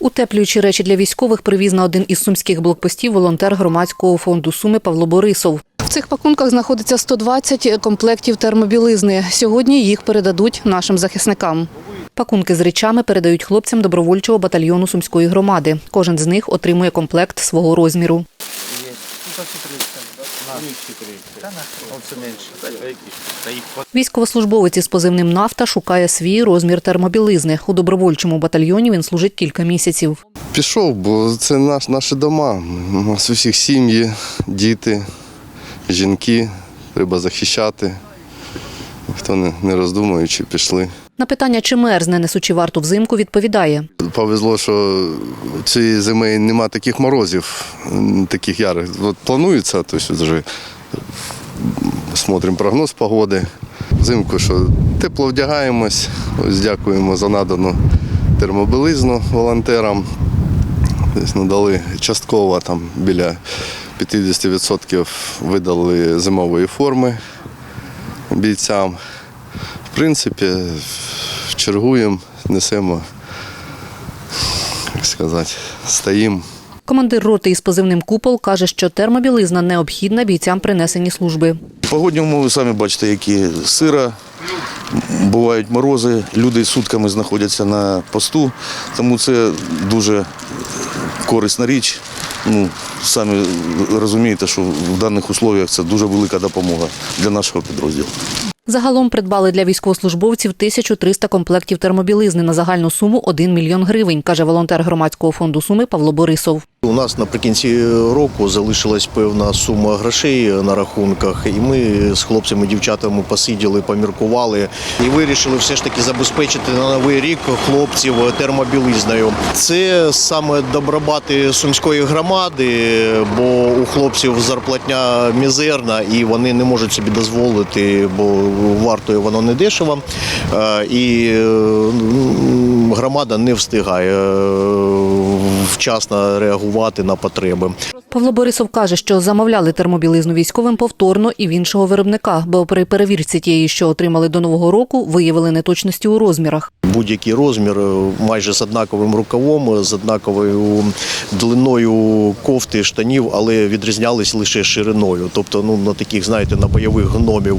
Утеплюючі речі для військових привіз на один із сумських блокпостів волонтер громадського фонду Суми Павло Борисов. В цих пакунках знаходиться 120 комплектів термобілизни. Сьогодні їх передадуть нашим захисникам. Пакунки з речами передають хлопцям добровольчого батальйону сумської громади. Кожен з них отримує комплект свого розміру. Військовослужбовець із позивним Нафта шукає свій розмір термобілизни. У добровольчому батальйоні він служить кілька місяців. Пішов, бо це наш, наші дома. У нас усіх сім'ї, діти, жінки. Треба захищати. Хто не, не роздумуючи, пішли. На питання, чи мерзне, несучи варту взимку, відповідає. Повезло, що цієї зими нема таких морозів, таких ярих. От планується, тобто вже смотримо прогноз погоди. Взимку, що тепло вдягаємось. Ось дякуємо за надану термобилизну волонтерам. Десь надали частково там біля 50% видали зимової форми бійцям. В принципі, чергуємо, несемо, як сказати, стоїмо. Командир роти із позивним Купол каже, що термобілизна необхідна бійцям принесені служби. Погодні умови самі бачите, які сира, бувають морози, люди сутками знаходяться на посту, тому це дуже корисна річ. Ну, самі розумієте, що в даних условиях це дуже велика допомога для нашого підрозділу. Загалом придбали для військовослужбовців 1300 комплектів термобілизни на загальну суму 1 мільйон гривень, каже волонтер громадського фонду Суми Павло Борисов. У нас наприкінці року залишилась певна сума грошей на рахунках, і ми з хлопцями, дівчатами посиділи, поміркували і вирішили все ж таки забезпечити на новий рік хлопців термобілизною. Це саме добробати сумської громади, бо у хлопців зарплатня мізерна, і вони не можуть собі дозволити, бо вартує воно не дешево. Е, І е, громада не встигає е, вчасно реагувати на потреби. Павло Борисов каже, що замовляли термобілизну військовим повторно і в іншого виробника, бо при перевірці тієї, що отримали до нового року, виявили неточності у розмірах. Будь-який розмір е, майже з однаковим рукавом, з однаковою длиною кофти, штанів, але відрізнялись лише шириною. Тобто, ну на таких, знаєте, на бойових гномів.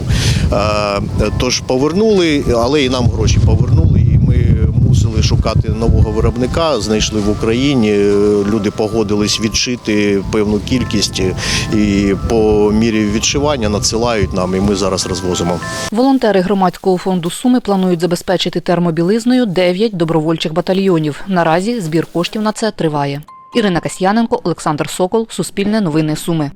Е, Тож повернули, але і нам гроші повернули. Мусили шукати нового виробника. Знайшли в Україні. Е, Люди погодились відшити певну кількість і по мірі відшивання надсилають нам, і ми зараз розвозимо. Волонтери громадського фонду Суми планують забезпечити термобілизною 9 добровольчих батальйонів. Наразі збір коштів на це триває. Ірина Касьяненко, Олександр Сокол, Суспільне новини Суми.